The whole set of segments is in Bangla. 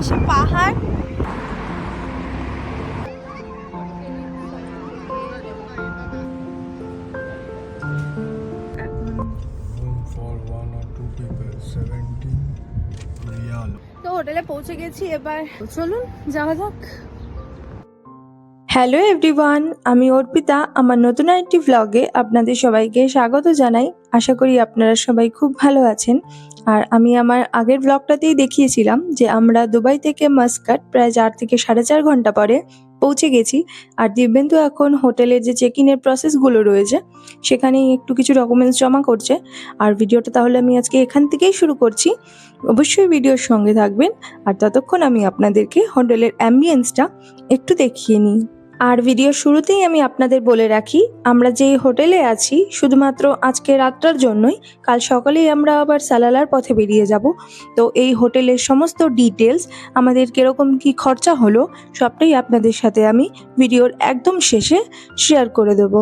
চারপাশে পাহাড়। Room for one or two people 17 real. তো হোটেলে পৌঁছে গেছি এবার। চলুন যাওয়া যাক। হ্যালো এভরিওয়ান, আমি অর্পিতা। আমার নতুন একটি ভ্লগে আপনাদের সবাইকে স্বাগত জানাই। আশা করি আপনারা সবাই খুব ভালো আছেন। আর আমি আমার আগের ভ্লগটাতেই দেখিয়েছিলাম যে আমরা দুবাই থেকে মাস্কাট প্রায় চার থেকে সাড়ে চার ঘণ্টা পরে পৌঁছে গেছি। আর দিব্যেন্দু এখন হোটেলের যে চেক ইনের প্রসেসগুলো রয়েছে, সেখানেই একটু কিছু ডকুমেন্টস জমা করছে। আর ভিডিওটা তাহলে আমি আজকে এখান থেকেই শুরু করছি। অবশ্যই ভিডিওর সঙ্গে থাকবেন। আর ততক্ষণ আমি আপনাদেরকে হোটেলের অ্যাম্বিয়েন্সটা একটু দেখিয়ে নিই। আর ভিডিও শুরুতেই আমি আপনাদের বলে রাখি, আমরা যেই হোটেলে আছি, শুধুমাত্র আজকে রাতটার জন্যই, কাল সকালেই আমরা আবার সালালার পথে বেরিয়ে যাব। তো এই হোটেলের সমস্ত ডিটেলস আমাদের কীরকম কি খরচা হলো, সবটাই আপনাদের সাথে আমি ভিডিওর একদম শেষে শেয়ার করে দেবো।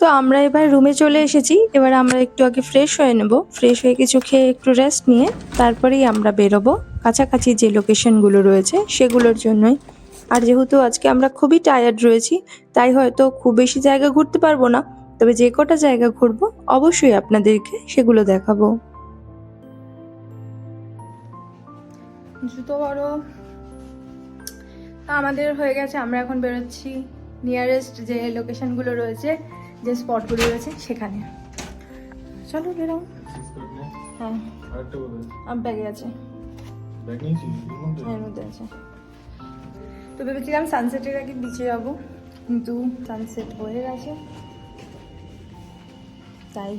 তো আমরা এবার রুমে চলে এসেছি। এবার আমরা একটু আগে ফ্রেশ হয়ে নেব। ফ্রেশ হয়ে কিছু খেয়ে একটু রেস্ট নিয়ে তারপরেই আমরা বেরোবো। কাছাকাছি যে লোকেশনগুলো রয়েছে সেগুলোর জন্যই। আর যেহেতু আজকে আমরা খুবই টায়ার্ড রয়েছি, তাই হয়তো খুব বেশি জায়গা ঘুরতে পারব না। তবে যে কটা জায়গা ঘুরবো, অবশ্যই আপনাদেরকে সেগুলো দেখাবো। জুতো বড়। আমাদের হয়ে গেছে, আমরা এখন বেরোচ্ছি নিয়ারেস্ট যে লোকেশনগুলো রয়েছে। যে স্পটগুলো রয়েছে সেখানে। চলো বেরো হ্যাঁ। আমার ব্যাগে আছে। হ্যাঁ, এর মধ্যে আছে। তো ভেবেছিলাম সানসেটের আগে বিচে যাব কিন্তু সানসেট হয়ে গেছে। তাই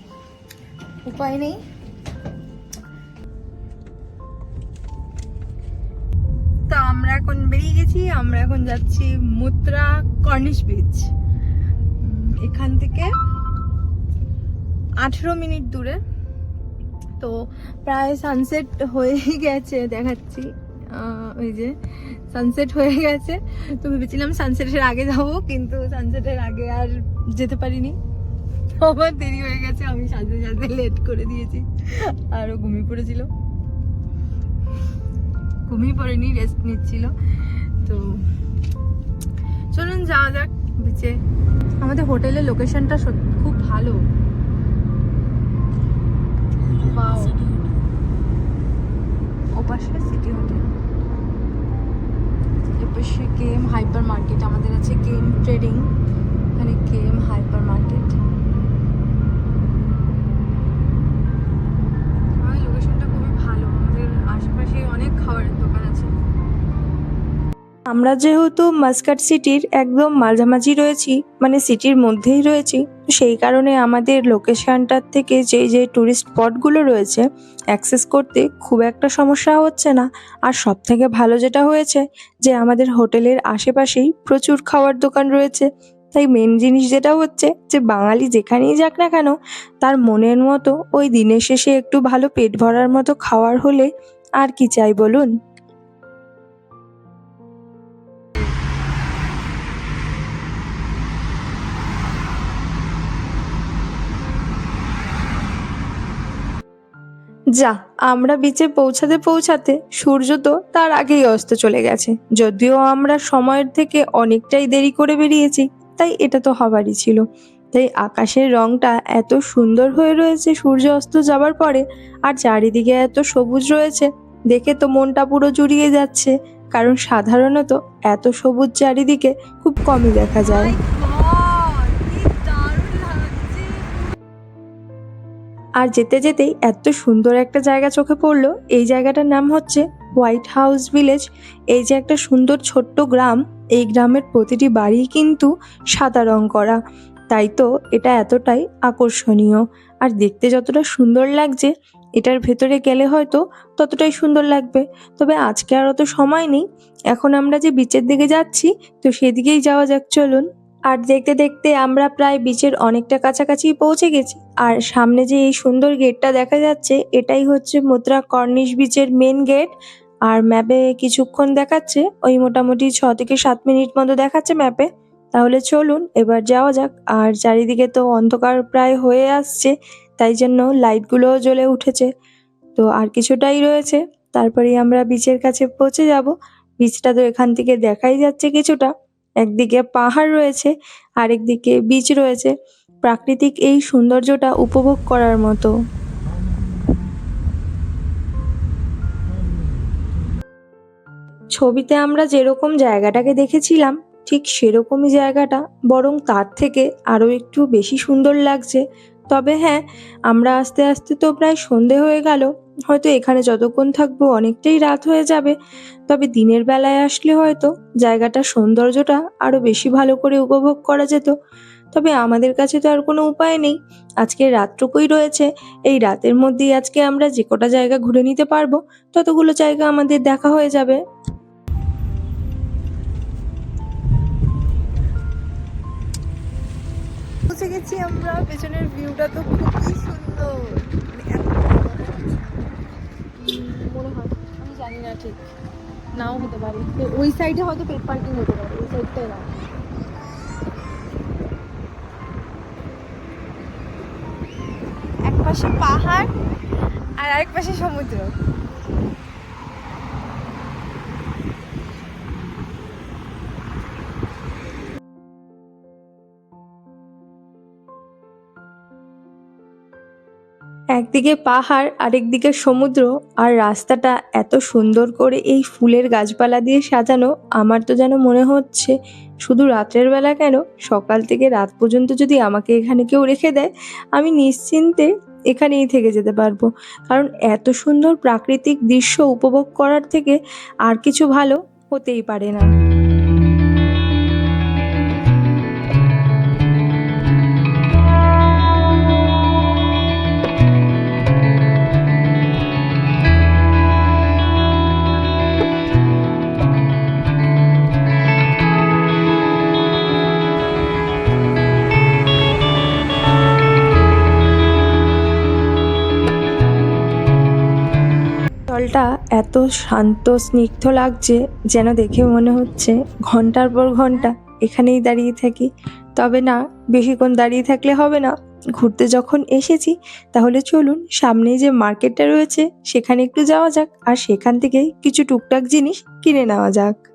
উপায় নেই। তো আমরা এখন বেরিয়ে গেছি আমরা এখন যাচ্ছি মুত্রা কর্নিশ বিচ এখান থেকে আঠেরো মিনিট দূরে। তো প্রায় সানসেট হয়েই গেছে, দেখাচ্ছি। ওই যে সানসেট হয়ে গেছে। তো ভেবেছিলাম সানসেটের আগে যাব, কিন্তু সানসেটের আগে আর যেতে পারিনি। আমার দেরি হয়ে গেছে, আমি সাথে সাথে লেট করে দিয়েছি। আরও ঘুমিয়ে পড়েছিল। ঘুমিয়ে পড়েনি রেস্ট নিচ্ছিল। তো চলুন যাওয়া যাক বিচে আমাদের হোটেলের লোকেশনটা খুব ভালো. ওপাশে সিটি হোটেল এপাশে কেএম হাইপার মার্কেট আমাদের আছে কেএম ট্রেডিং এখানে কেএম হাইপার মার্কেট আমরা যেহেতু মাস্কাট সিটির একদম মাঝামাঝি রয়েছি মানে সিটির মধ্যেই রয়েছি সেই কারণে আমাদের লোকেশনটার থেকে যে যে টুরিস্ট স্পটগুলো রয়েছে অ্যাক্সেস করতে খুব একটা সমস্যা হচ্ছে না। আর সব থেকে ভালো যেটা হয়েছে, যে আমাদের হোটেলের আশেপাশেই প্রচুর খাওয়ার দোকান রয়েছে। তাই মেন জিনিস যেটা হচ্ছে, যে বাঙালি যেখানেই যাক না কেন, তার মনের মতো ওই দিনের শেষে একটু ভালো পেট ভরার মতো খাওয়ার হলে আর কি চাই বলুন? যা, আমরা বিচে পৌঁছাতে পৌঁছাতে সূর্য তো তার আগেই অস্ত চলে গেছে। যদিও আমরা সময়ের থেকে অনেকটাই দেরি করে বেরিয়েছি, তাই এটা তো হবারই ছিল। তাই আকাশের রংটা এত সুন্দর হয়ে রয়েছে সূর্য অস্ত যাবার পরে, আর চারিদিকে এত সবুজ রয়েছে, দেখে তো মনটা পুরো জুড়িয়ে যাচ্ছে। কারণ সাধারণত এত সবুজ চারিদিকে খুব কমই দেখা যায়। আর যেতে যেতেই এত সুন্দর একটা জায়গা চোখে পড়ল। এই জায়গাটার নাম হচ্ছে হোয়াইট হাউস ভিলেজ। এই যে একটা সুন্দর ছোট্ট গ্রাম, এই গ্রামের প্রতিটি বাড়ি কিন্তু সাদা রং করা। তাই তো এটা এতটাই আকর্ষণীয়। আর দেখতে যতটা সুন্দর লাগছে, এটার ভেতরে গেলে হয়তো ততটাই সুন্দর লাগবে। তবে আজকে আর অত সময় নেই। এখন আমরা যে বিচের দিকে যাচ্ছি, তো সেদিকেই যাওয়া যাক, চলুন। আর দেখতে দেখতে আমরা প্রায় বিচের অনেকটা কাছাকাছি পৌঁছে গেছি। আর সামনে যে এই সুন্দর গেটটা দেখা যাচ্ছে, এটাই হচ্ছে মুদ্রা কর্নিশ বিচের মেন গেট আর ম্যাপে কিছুক্ষণ দেখাচ্ছে, ওই মোটামুটি ছ থেকে সাত মিনিট মতো দেখাচ্ছে ম্যাপে তাহলে চলুন, এবার যাওয়া যাক। আর চারিদিকে তো অন্ধকার প্রায় হয়ে আসছে, তাই জন্য লাইটগুলোও জ্বলে উঠেছে। তো আর কিছুটাই রয়েছে, তারপরেই আমরা বিচের কাছে পৌঁছে যাব। বিচটা তো এখান থেকে দেখাই যাচ্ছে কিছুটা। একদিকে পাহাড় রয়েছে, আরেকদিকে বিচ রয়েছে। প্রাকৃতিক এই সৌন্দর্যটা উপভোগ করার মতো। ছবিতে আমরা যেরকম জায়গাটাকে দেখেছিলাম, ঠিক সেরকমই জায়গাটা, বরং তার থেকে আরও একটু বেশি সুন্দর লাগছে। তবে হ্যাঁ আমরা আস্তে আস্তে তো প্রায় সন্ধে হয়ে গেল। হয়তো এখানে যতক্ষণ থাকব অনেকটাই রাত হয়ে যাবে, তবে দিনের বেলায় আসলে হয়তো জায়গাটার সৌন্দর্যটা আরও বেশি ভালো করে উপভোগ করা যেত। তবে আমাদের কাছে তো আর কোনো উপায় নেই। আজকে রাতটুকুই রয়েছে। এই রাতের মধ্যেই আজকে আমরা যে কটা জায়গা ঘুরে নিতে পারব, ততগুলো জায়গা আমাদের দেখা হয়ে যাবে। গেছি আমরা। পেছনের ভিউটা তো খুবই সুন্দর। মানে হয়, আমি জানি না ঠিক। নাও হতে পারে। তো ওই সাইডে হয়তো পেট পার্কিং হতে পারে, ওই সাইডটাই না এক পাশে পাহাড় আর আরেক সমুদ্র। একদিকে পাহাড় আরেকদিকে সমুদ্র। আর রাস্তাটা এত সুন্দর করে এই ফুলের গাছপালা দিয়ে সাজানো, আমার তো যেন মনে হচ্ছে শুধু রাত্রের বেলা কেন? সকাল থেকে রাত পর্যন্ত যদি আমাকে এখানে কেউ রেখে দেয়, আমি নিশ্চিন্তে এখানেই থেকে যেতে পারব। কারণ এত সুন্দর প্রাকৃতিক দৃশ্য উপভোগ করার থেকে আর কিছু ভালো হতেই পারে না। শান্ত, স্নিগ্ধ লাগছে যেন দেখে মনে হচ্ছে ঘণ্টার পর ঘণ্টা এখানেই দাঁড়িয়ে থাকি। তবে না, বেশিক্ষণ দাঁড়িয়ে থাকলে হবে না। ঘুরতে যখন এসেছি, তাহলে চলুন সামনেই যে মার্কেটটা রয়েছে, সেখানে একটু যাওয়া যাক আর সেখান থেকে কিছু টুকটাক জিনিস কিনে নেওয়া যাক।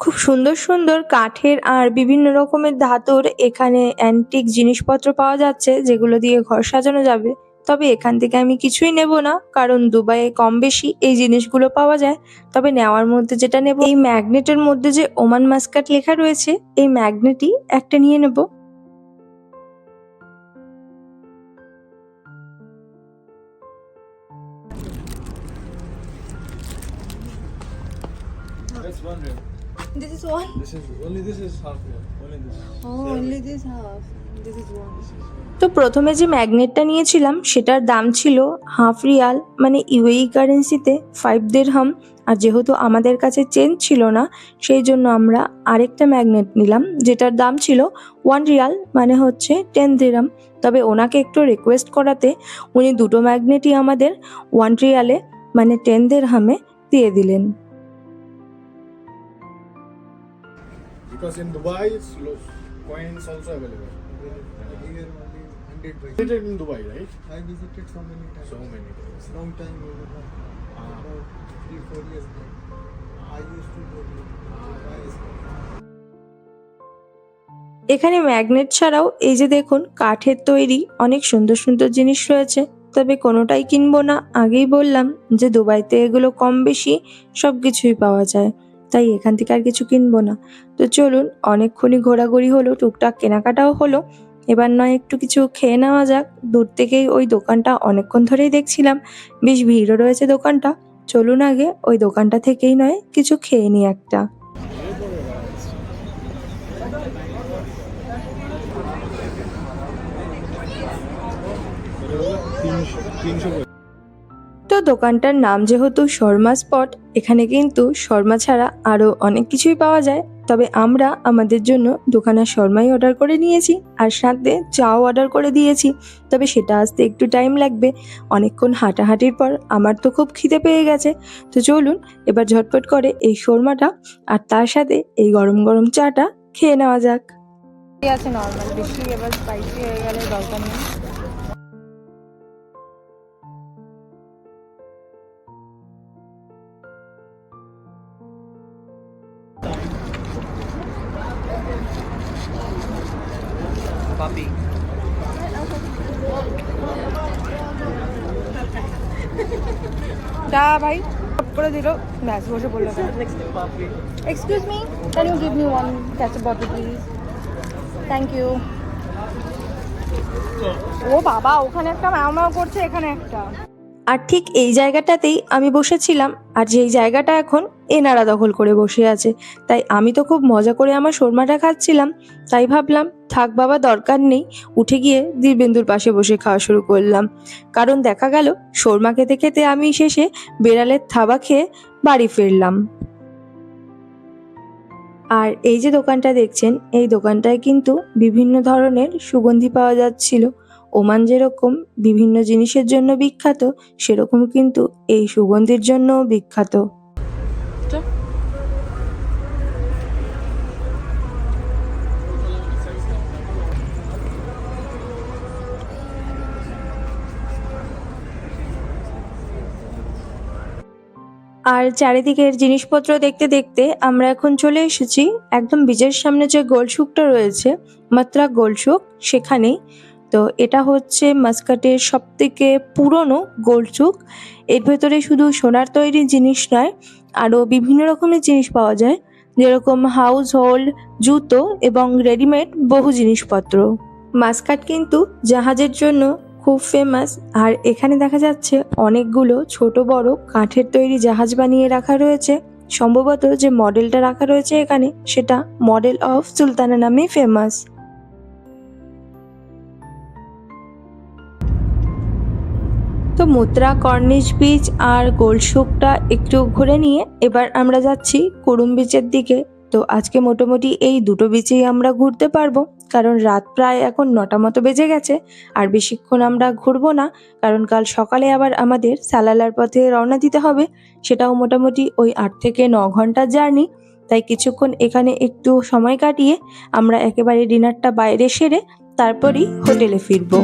খুব সুন্দর সুন্দর কাঠের আর বিভিন্ন রকমের ধাতুর এখানে অ্যান্টিক জিনিসপত্র পাওয়া যাচ্ছে, যেগুলো দিয়ে ঘর সাজানো যাবে। তবে এখান থেকে আমি কিছুই নেব না, কারণ দুবাইয়ে কম বেশি এই জিনিসগুলো পাওয়া যায়। তবে নেওয়ার মধ্যে যেটা নেব, এই ম্যাগনেটের মধ্যে যে ওমান মাস্কাট লেখা রয়েছে, এই ম্যাগনেটই একটা নিয়ে নেব। This is one This is only this is half real. Only this. O only this half this is one তো প্রথমে যে ম্যাগনেটটা নিয়েছিলাম সেটার দাম ছিল হাফ রিয়াল মানে ইউএই কারেন্সিতে ফাইভ দেড়হাম আর যেহেতু আমাদের কাছে চেঞ্জ ছিল না সেই জন্য আমরা আরেকটা ম্যাগনেট নিলাম যেটার দাম ছিল ওয়ান রিয়াল মানে হচ্ছে টেন দেড়হাম তবে ওনাকে একটু রিকোয়েস্ট করাতে উনি দুটো ম্যাগনেটই আমাদের ওয়ান রিয়ালে মানে টেন দেড়হামে দিয়ে দিলেন। Because in Dubai, it's lo- coins also available. Here only 100 by. Visited in Dubai, right? I visited so many times. So many times. It's long time ago. Ah. About three, four years back. I used to go to Dubai. এখানে ম্যাগনেট ছাড়াও এই যে দেখুন কাঠের তৈরি অনেক সুন্দর সুন্দর জিনিস রয়েছে তবে কোনোটাই কিনবো না আগেই বললাম যে দুবাইতে এগুলো কম বেশি সব কিছুই পাওয়া যায় তাই এখান থেকে আর কিছু কিনবো না। তো চলুন, অনেকক্ষণই ঘোরাঘুরি হলো, টুকটাক কেনাকাটাও হলো। এবার নয়, একটু কিছু খেয়ে নেওয়া যাক। দূর থেকেই ওই দোকানটা অনেকক্ষণ ধরেই দেখছিলাম। বেশ ভিড়ও রয়েছে দোকানটা। চলুন আগে, ওই দোকানটা থেকেই নয়, কিছু খেয়ে নিই একটা। তিনশো তো দোকানটার নাম যেহেতু শর্মা স্পট, এখানে কিন্তু শর্মা ছাড়া আরও অনেক কিছুই পাওয়া যায়। তবে আমরা আমাদের জন্য দোকানের শর্মাই অর্ডার করে নিয়েছি আর সাথে চাও অর্ডার করে দিয়েছি। তবে সেটা আসতে একটু টাইম লাগবে। অনেকক্ষণ হাঁটাহাঁটির পর আমার তো খুব খিদে পেয়ে গেছে। তো চলুন এবার ঝটপট করে এই শর্মাটা আর তার সাথে এই গরম গরম চাটা খেয়ে নেওয়া যাক। আছে নর্মাল বেশি এবার স্পাইসি হয়ে গেলে দরকার নেই। যা ভাই সব করে দিল ব্যাস বসে পড়ল excuse me can you give me one ketchup bottle please thank you ও বাবা ওখানে একটা ম্যাও ম্যাও করছে এখানে একটা। আর ঠিক এই জায়গাটাতেই আমি বসেছিলাম, আর যেই জায়গাটা এখন এনারা দখল করে বসে আছে। তাই আমি তো খুব মজা করে আমার শর্মাটা খাচ্ছিলাম, তাই ভাবলাম, থাক বাবা, দরকার নেই। উঠে গিয়ে দীরবেন্দুর পাশে বসে খাওয়া শুরু করলাম। কারণ দেখা গেল, শর্মা খেতে খেতে আমি শেষে বেড়ালের থাবা খেয়ে বাড়ি ফিরলাম। আর এই যে দোকানটা দেখছেন, এই দোকানটায় কিন্তু বিভিন্ন ধরনের সুগন্ধি পাওয়া যাচ্ছিল। ওমান যেরকম বিভিন্ন জিনিসের জন্য বিখ্যাত, সেরকম কিন্তু এই সুগন্ধির জন্যও বিখ্যাত। আর চারিদিকের জিনিসপত্র দেখতে দেখতে আমরা এখন চলে এসেছি একদম বীজের সামনে যে গোলসুকটা রয়েছে, মাত্রা গোলসুক সেখানেই। তো এটা হচ্ছে মাস্কাটের সব থেকে পুরনো গোলচুক এর ভেতরে শুধু সোনার তৈরি জিনিস নয়, আরও বিভিন্ন রকমের জিনিস পাওয়া যায়। যেরকম হাউস হোল্ড, জুতো এবং রেডিমেড বহু জিনিসপত্র। মাস্কাট কিন্তু জাহাজের জন্য খুব ফেমাস আর এখানে দেখা যাচ্ছে অনেকগুলো ছোট বড় কাঠের তৈরি জাহাজ বানিয়ে রাখা রয়েছে। সম্ভবত যে মডেলটা রাখা রয়েছে এখানে, সেটা মডেল অফ সুলতানা নামেই ফেমাস তো মুদ্রা, কর্নিশ বিচ আর গোলশুকটা একটু ঘুরে নিয়ে এবার আমরা যাচ্ছি কুরুম বিচের দিকে। তো আজকে মোটামুটি এই দুটো বিচেই আমরা ঘুরতে পারব, কারণ রাত প্রায় এখন নটা মতো বেজে গেছে আর বেশিক্ষণ আমরা ঘুরবো না, কারণ কাল সকালে আবার আমাদের সালালার পথে রওনা দিতে হবে। সেটাও মোটামুটি ওই আট থেকে ন ঘণ্টার জার্নি, তাই কিছুক্ষণ এখানে একটু সময় কাটিয়ে আমরা একেবারে ডিনারটা বাইরে সেরে তারপরই হোটেলে ফিরবো।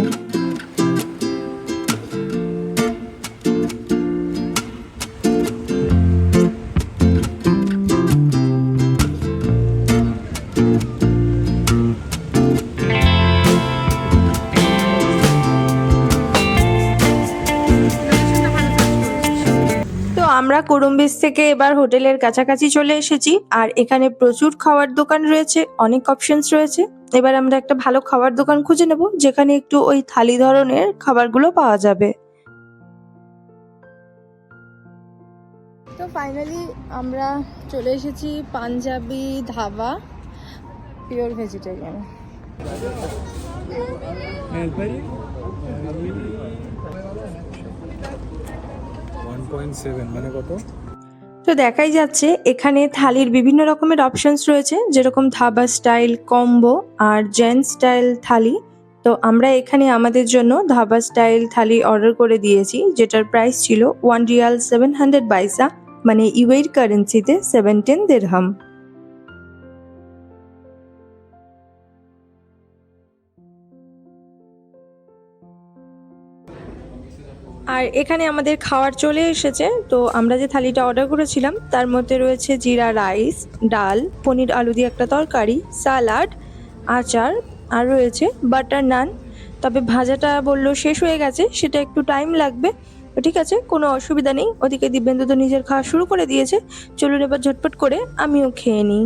কুরুম্বিস থেকে এবার হোটেলের কাছাকাছি চলে এসেছি। আর এখানে প্রচুর খাওয়ার দোকান রয়েছে অনেক অপশনস রয়েছে। এবার আমরা একটা ভালো খাবার দোকান খুঁজে নেব যেখানে একটু ওই থালি ধরনের খাবারগুলো পাওয়া যাবে। তো ফাইনালি আমরা চলে এসেছি পাঞ্জাবি ধাবা পিওর ভেজিটেরিয়ান মানে কত? তো দেখাই যাচ্ছে, এখানে থালির বিভিন্ন রকমের অপশনস রয়েছে, যেরকম ধাবা স্টাইল কম্বো আর জেন স্টাইল থালি। তো আমরা এখানে আমাদের জন্য ধাবা স্টাইল থালি অর্ডার করে দিয়েছি, যেটার প্রাইস ছিল ওয়ান রিয়াল সেভেন হান্ড্রেড বাইসা মানে ইউএর কারেন্সিতে সেভেন টেন দেড় দেড়হাম আর এখানে আমাদের খাওয়ার চলে এসেছে। তো আমরা যে থালিটা অর্ডার করেছিলাম, তার মধ্যে রয়েছে জিরা রাইস, ডাল, পনির আলু দিয়ে একটা তরকারি, সালাড, আচার, আর রয়েছে বাটার নান। তবে ভাজাটা বলল শেষ হয়ে গেছে, সেটা একটু টাইম লাগবে। ঠিক আছে, কোনো অসুবিধা নেই। ওদিকে দিব্যেন্দু তো নিজের খাওয়া শুরু করে দিয়েছে। চলুন এবার ঝটপট করে, আমিও খেয়ে নিই।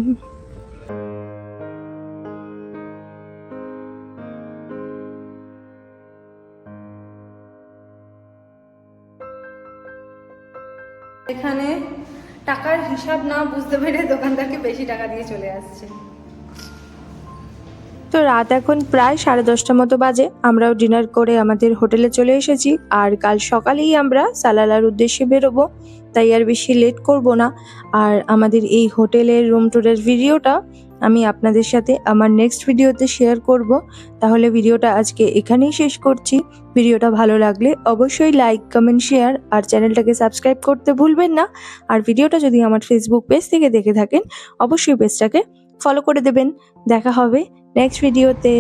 হিসাব না বুঝতে পেরে দোকানদারকে বেশি টাকা দিয়ে চলে আসছে। তো রাত এখন প্রায় সাড়ে দশটা মতো বাজে। আমরাও ডিনার করে আমাদের হোটেলে চলে এসেছি। আর কাল সকালেই আমরা সালালার উদ্দেশ্যে বেরোবো। তাই আর বেশি লেট করব না। আর আমাদের এই হোটেলের রুম ট্যুরের ভিডিওটা আমি আপনাদের সাথে আমার নেক্সট ভিডিওতে শেয়ার করব। তাহলে ভিডিওটা আজকে এখানেই শেষ করছি। ভিডিওটা ভালো লাগলে অবশ্যই লাইক কমেন্ট শেয়ার আর চ্যানেলটাকে সাবস্ক্রাইব করতে ভুলবেন না। আর ভিডিওটা যদি আমার ফেসবুক পেজ থেকে দেখে থাকেন, অবশ্যই পেজটাকে ফলো করে দেবেন। দেখা হবে নেক্সট ভিডিওতে